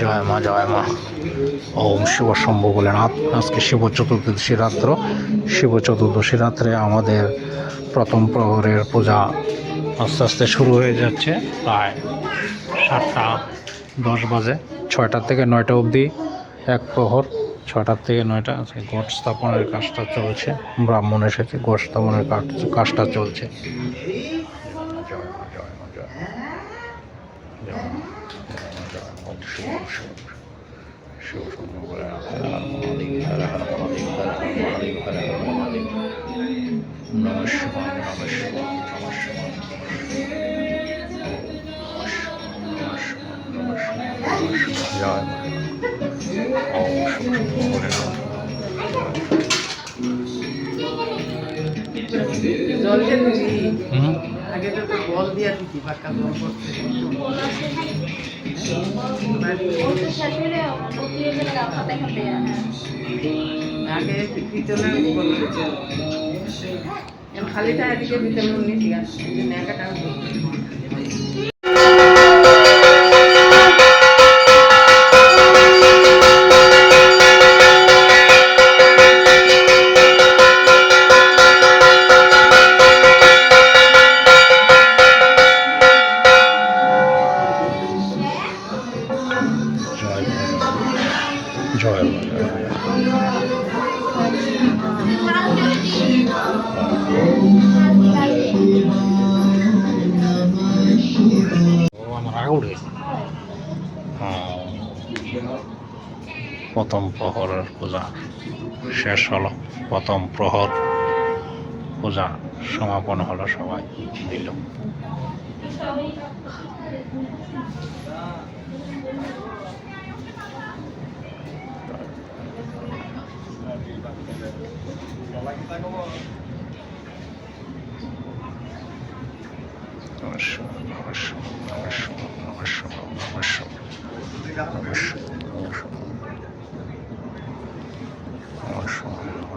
জয় মা জয় মা। ওম শিব শম্ভু ভোলেনাথ। আজকে শিব চতুর্দশী রাত্র। শিব চতুর্দশী রাত্রে আমাদের প্রথম প্রহরের পূজা আস্তে আস্তে শুরু হয়ে যাচ্ছে প্রায় সাতটা, দশ বাজে। ছয়টার থেকে নয়টা অবধি এক প্রহর। ছয়টার থেকে নয়টা, আজকে ঘট স্থাপনের কাজটা চলছে। ব্রাহ্মণ এসেছে ঘট স্থাপনের কাজ- কাজটা চলছে। আগে তো বল দিয়া দিবি পাক্কা জল করতে। আগে পিতলের বল খালিটা এদিকে পিতলের নিয়ে নেকাটা প্রথম প্রহরের পূজা শেষ হলো। প্রথম প্রহর পূজা সমাপন হলো সবাই দিল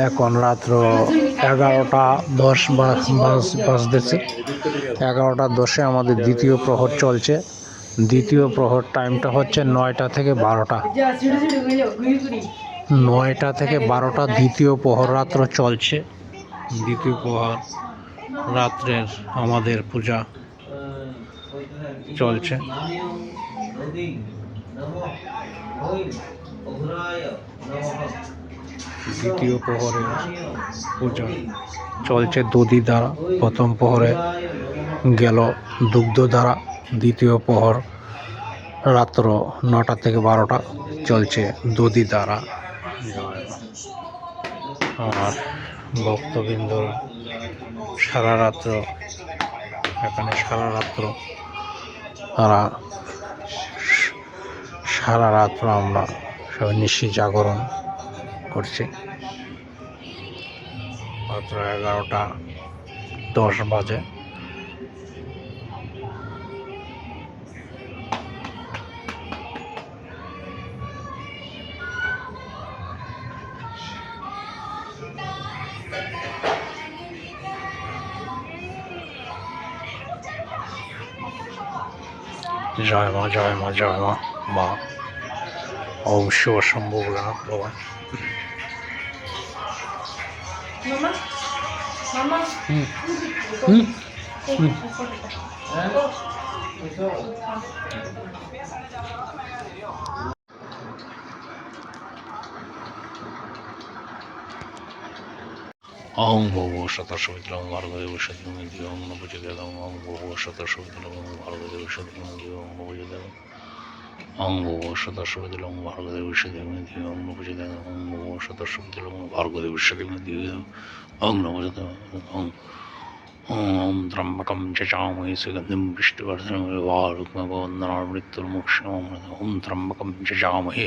এখন রাত্র এগারোটা দশ বাজ- বাজতেছে এগারোটা দশে আমাদের দ্বিতীয় প্রহর চলছে দ্বিতীয় প্রহর টাইমটা হচ্ছে নয়টা থেকে বারোটা নয়টা থেকে বারোটা দ্বিতীয় প্রহর রাত্র চলছে দ্বিতীয় প্রহর রাত্রের আমাদের পূজা চলছে দ্বিতীয় প্রহরে পূজা চলছে দধি দ্বারা। প্রথম প্রহরে গেল দুগ্ধ দ্বারা। দ্বিতীয় প্রহর রাত্র নটা থেকে বারোটা চলছে দধি দ্বারা। আর ভক্তবৃন্দরা সারা রাত্র, এখানে সারা রাত্র তারা সারা রাত্র আমরা সবাই নিশি জাগরণ করছি। মাত্র এগারোটা দশ বাজে। জয় মা জয় মা জয় মা মা। অবশ্য অসম্ভব না বাবা অং ভব শতশবিদ্রং ভার্গদেব সদ্যং দিয়ং নবজদেদং অং ভব শতশবিদ্রং ভার্গদেব সদ্যং দিয়ং নবজদেদং অং ভব শতসবিতলং ভার্গদেব সত্যমন্দি অং নবচদেদং অং ভব শতসবিতলং ভার্গদেব সত্যমন্দি অং নবচদেদং অং ॐ त्र्यम्बकं चचामहे सुगन्धिं पुष्टिवर्धनमुर्वारुक्मवन्दना मृत्युर्मुक्षमं ॐ त्र्यम्बकं चचामहे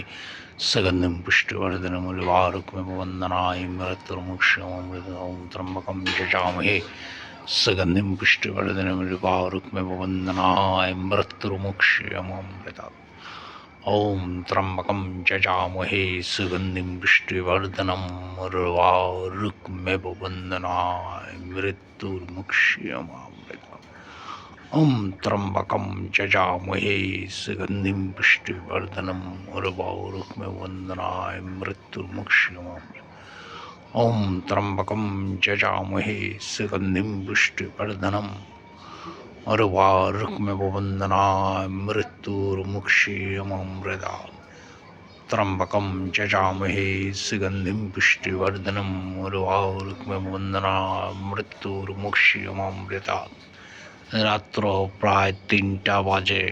सुगन्धिं पुष्टिवर्धनमुर्वारुक्मवन्दनाय मृत्युर्मुक्षमं ॐ त्र्यम्बकं चचामहे सुगन्धिं पुष्टिवर्धनमुर्वारुक्मवन्दनाय मृत्युर्मुक्षममृतात् ॐ त्र्यम्बकं चचामहे सुगन्धिं पुष्टिवर्धनम् उर्वारुक्मेव वन्दनाय मृत्युर्मुक्ष्यमामृतम्। ॐ त्र्यम्बकं चचामहे सुगन्धिं पुष्टिवर्धनम् उर्वारुक्मेव वन्दनाय मृत्युर्मुक्ष्यमामृतम् चचामहे सुगन्धिं पुष्टिवर्धनम् अर्वारुक्मवन्दनाय मृत्युर्मुक्षीयममृता त्र्यम्बकं चचामहे सुगन्धिं पुष्टिवर्धनम् अर्वारुक्मवन्दनाय मृत्युर्मुक्षीयममृता রাত্র প্রায় তিনটা বাজে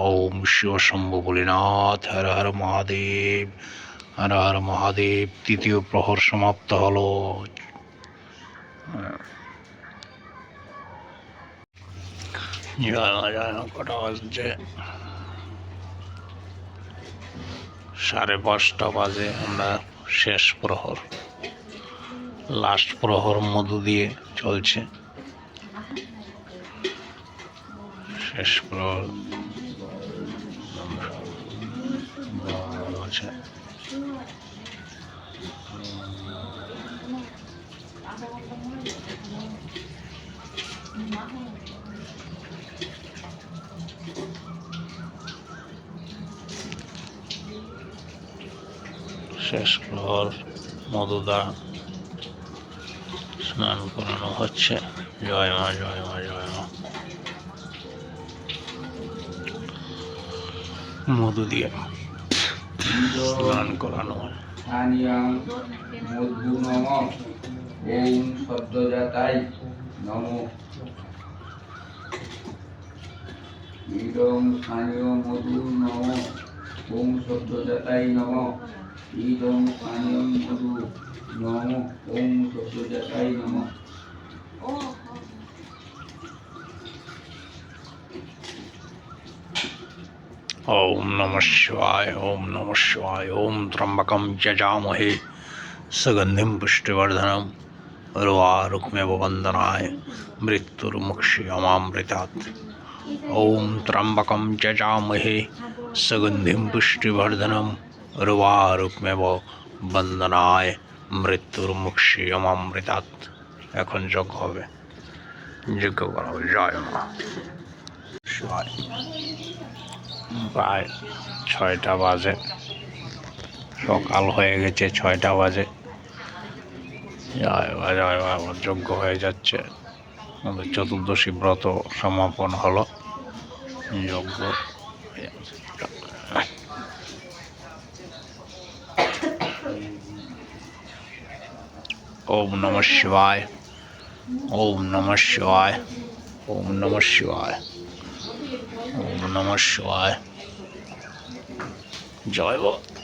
ওম শিব শম্ভু ভোলেনাথ হর হর মহাদেব হর হর মহাদেব তৃতীয় প্রহর সমাপ্ত হলো কটা বাজছে? সাড়ে পাঁচটা বাজে, আমরা শেষ প্রহর। লাস্ট প্রহর মধু দিয়ে চলছে। শেষ প্রহর। আছে শেষ প্রহর মধুদা স্নান করানো হচ্ছে। জয় মা জয় মা জয় মা। মধু দিয়ে স্নান করানো মধু নম ওম সদ্যজাতাই নম। ইদং স্থানীয় মধু নম, ওম সদ্যজাতাই নম। ईदं पानीयं मधु नमो नमः। ओम नमः शिवाय ओम नमः शिवाय ओम त्रंबक जजामहे सगंधि पुष्टिवर्धन रुवारुक्मेव वंदनाय मृत्युर्मुक्ष्यमामृतात्। ओं त्र्यंबकम जजामहे सगंधि पुष्टिवर्धनम রূপারূপমেব বন্দনায় মৃত্যুর মুক্ষী অমামৃতাৎ এখন যজ্ঞ হবে। যজ্ঞ করা হবে। জয় মা। প্রায় ছয়টা বাজে। সকাল হয়ে গেছে ছয়টা বাজে। জয় বা জয় বা যজ্ঞ হয়ে যাচ্ছে। আমাদের চতুর্দশী ব্রত সমাপন হলো। যজ্ঞ ওম নমঃ শিবায়। ওম নমঃ শিবায়। ওম নমঃ শিবায়। ওম নমঃ শিবায়। জয় বাবা